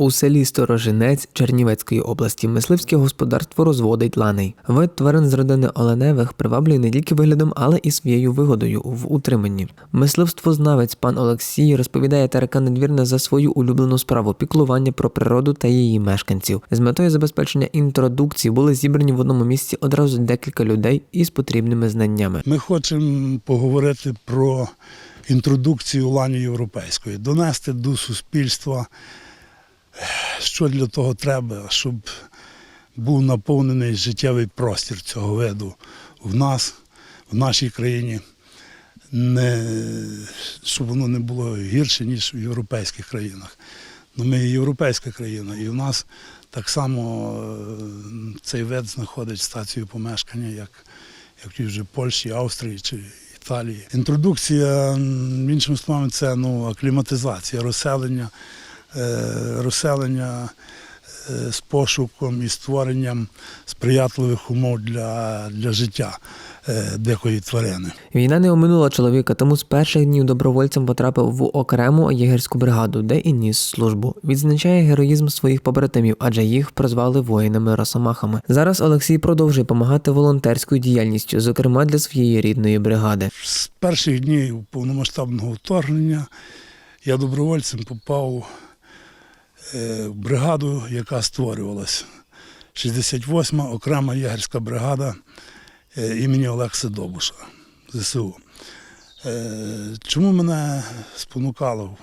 У селі Сторожинець Чернівецької області мисливське господарство розводить ланей. Вид тварин з родини оленевих приваблює не тільки виглядом, але і своєю вигодою в утриманні. Мисливствознавець пан Олексій розповідає Тарика Надвірна за свою улюблену справу піклування про природу та її мешканців. З метою забезпечення інтродукції були зібрані в одному місці одразу декілька людей із потрібними знаннями. Ми хочемо поговорити про інтродукцію лані європейської, донести до суспільства, що для того треба, щоб був наповнений життєвий простір цього виду в нас, в нашій країні, не, щоб воно не було гірше, ніж в європейських країнах. Ну, ми європейська країна, і в нас так само е, цей вид знаходить стацію помешкання, як, як ті вже Польщі, Австрії чи Італії. Інтродукція, іншими словами, це ну, акліматизація, розселення, розселення е, з пошуком і створенням сприятливих умов для, для життя е, дикої тварини. Війна не оминула чоловіка, тому з перших днів добровольцем потрапив в окрему єгерську бригаду, де і ніс службу. Відзначає героїзм своїх побратимів, адже їх прозвали воїнами росомахами. Зараз Олексій продовжує допомагати волонтерською діяльністю, зокрема для своєї рідної бригади. З перших днів повномасштабного вторгнення я добровольцем попав е, бригаду, яка створювалася. 68-ма окрема єгерська бригада е, імені Олекси Добуша ЗСУ. Е, Чому мене спонукало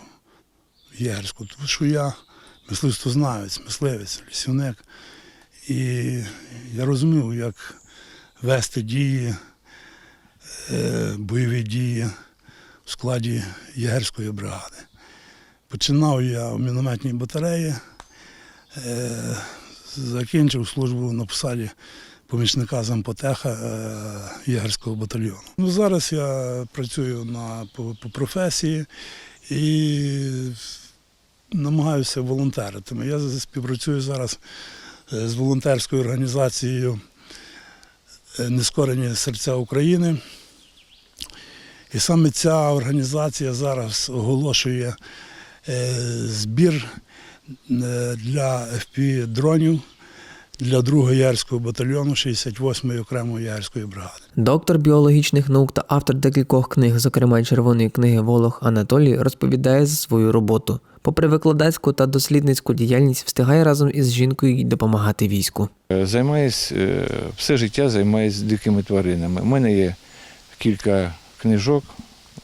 в єгерську? Тому що я мисливствознавець, мисливець, лісівник. І я розумів, як вести дії е, бойові дії в складі єгерської бригади. Починав я в мінометній батареї, е, закінчив службу на посаді помічника зампотеха е, єгерського батальйону. Ну, зараз я працюю на, по, по професії і намагаюся волонтерити. Я співпрацюю зараз е, з волонтерською організацією Нескорені серця України. І саме ця організація зараз оголошує збір е, для FPV-дронів для 2-го ярського батальйону 68-ї окремої ярської бригади. Доктор біологічних наук та автор декількох книг, зокрема й червоної книги Волох Анатолій, розповідає за свою роботу. Попри викладацьку та дослідницьку діяльність, встигає разом із жінкою й допомагати війську. Займаюсь е, все життя займаюсь дикими тваринами. У мене є кілька книжок,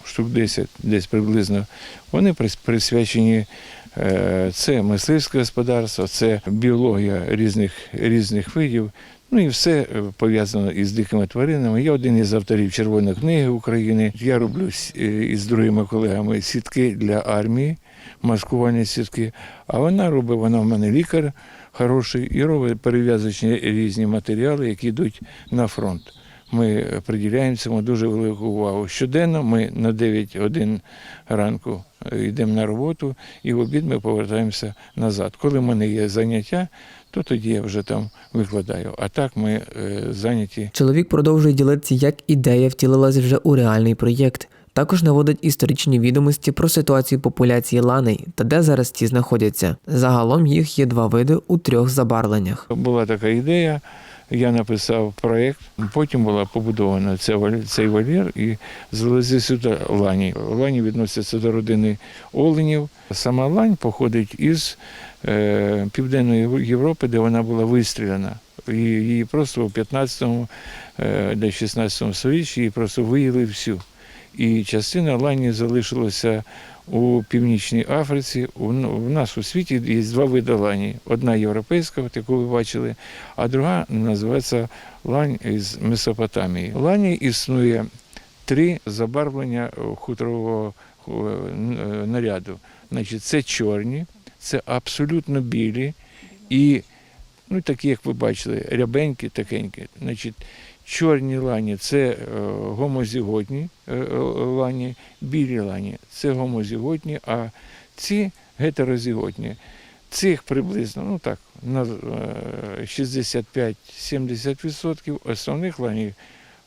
штук 10, десь приблизно. Вони прис- присвячені е, це мисливське господарство, це біологія різних, різних видів. Ну і все е, пов'язано із дикими тваринами. Я один із авторів Червоної книги України. Я роблю е, із другими колегами сітки для армії, маскувальні сітки. А вона робить, вона в мене лікар хороший і робить перев'язочні різні матеріали, які йдуть на фронт. Ми приділяємо цьому дуже велику увагу. Щоденно ми на 9 годин ранку е, йдемо на роботу і в обід ми повертаємося назад. Коли в мене є заняття, то тоді я вже там викладаю. А так ми е, зайняті Чоловік продовжує ділитися, як ідея втілилася вже у реальний проєкт. Також наводить історичні відомості про ситуацію популяції ланей та де зараз ті знаходяться. Загалом їх є два види у трьох забарвленнях. Була така ідея, я написав проєкт, потім була побудована ця, цей вольєр і залезли сюди лані. Лані відносяться до родини оленів. Сама лань походить із е, Південної Європи, де вона була вистріляна. Її просто у 15-му, е, де 16 столітті її просто виїли всю. І частина лані залишилася у Північній Африці. У, нас у світі є два види лані. Одна європейська, от яку ви бачили, а друга називається лань із Месопотамії. Лані існує три забарвлення хуторового н- е, наряду. Значить, це чорні, це абсолютно білі і ну, такі, як ви бачили, рябенькі, такенькі. Значить, чорні лані це е, гомозіготні е, е, лані, білі лані це гомозіготні, а ці гетерозіготні. Цих приблизно, ну так, на е, 65-70% основних ланів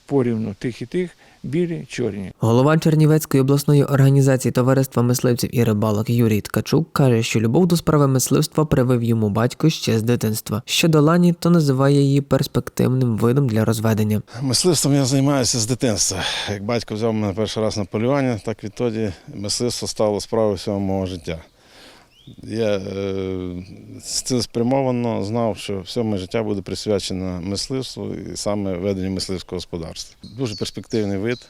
порівну тих і тих, білі, чорні. Голова Чернівецької обласної організації товариства мисливців і рибалок Юрій Ткачук каже, що любов до справи мисливства привив йому батько ще з дитинства. Щодо лані, то називає її перспективним видом для розведення. Мисливством я займаюся з дитинства. Як батько взяв мене перший раз на полювання, так відтоді мисливство стало справою всього мого життя. Я е, цілеспрямовано знав, що все моє життя буде присвячено мисливству і саме веденню мисливського господарства. Дуже перспективний вид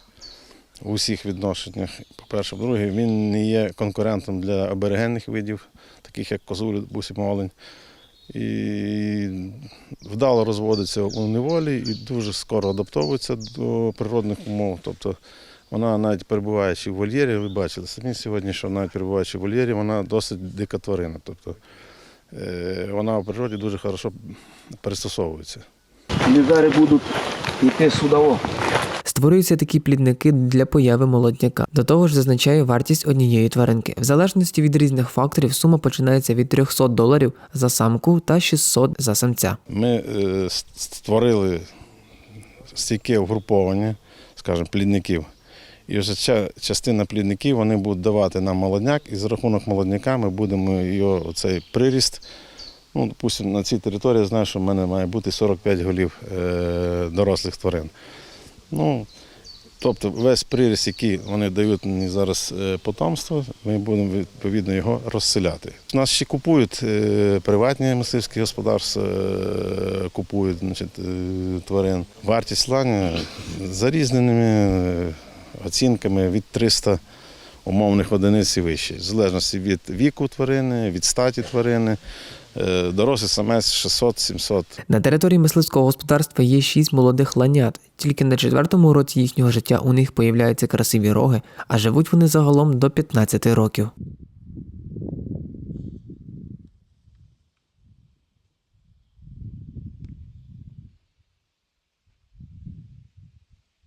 у всіх відношеннях. По-перше, по-друге, він не є конкурентом для аборигенних видів, таких як козуль, бусі олень. І вдало розводиться у неволі і дуже скоро адаптовується до природних умов. Тобто вона навіть перебуваючи в вольєрі, ви бачили самі сьогодні, що навіть перебуваючи в вольєрі, вона досить дика тварина. Тобто е, вона в природі дуже хорошо пристосовується. Вони зараз будуть йти судово. Створюються такі плідники для появи молодняка. До того ж, зазначає вартість однієї тваринки. В залежності від різних факторів сума починається від 300 доларів за самку та 600 за самця. Ми е, створили стійке угруповання, скажімо, плідників. І вже ця частина плідників вони будуть давати нам молодняк, і за рахунок молодняка ми будемо його цей приріст. Ну, допустимо, на цій території я знаю, що в мене має бути 45 голів е, дорослих тварин. Ну, тобто весь приріст, який вони дають мені зараз е, потомство, ми будемо відповідно його розселяти. Нас ще купують е, приватні мисливські господарства, купують значить, тварин. Вартість ланя за різними оцінками від 300 умовних одиниць і вище, в залежності від віку тварини, від статі тварини. Е, Дорослий самець 600-700 На території мисливського господарства є шість молодих ланят. Тільки на четвертому році їхнього життя у них появляються красиві роги, а живуть вони загалом до 15 років.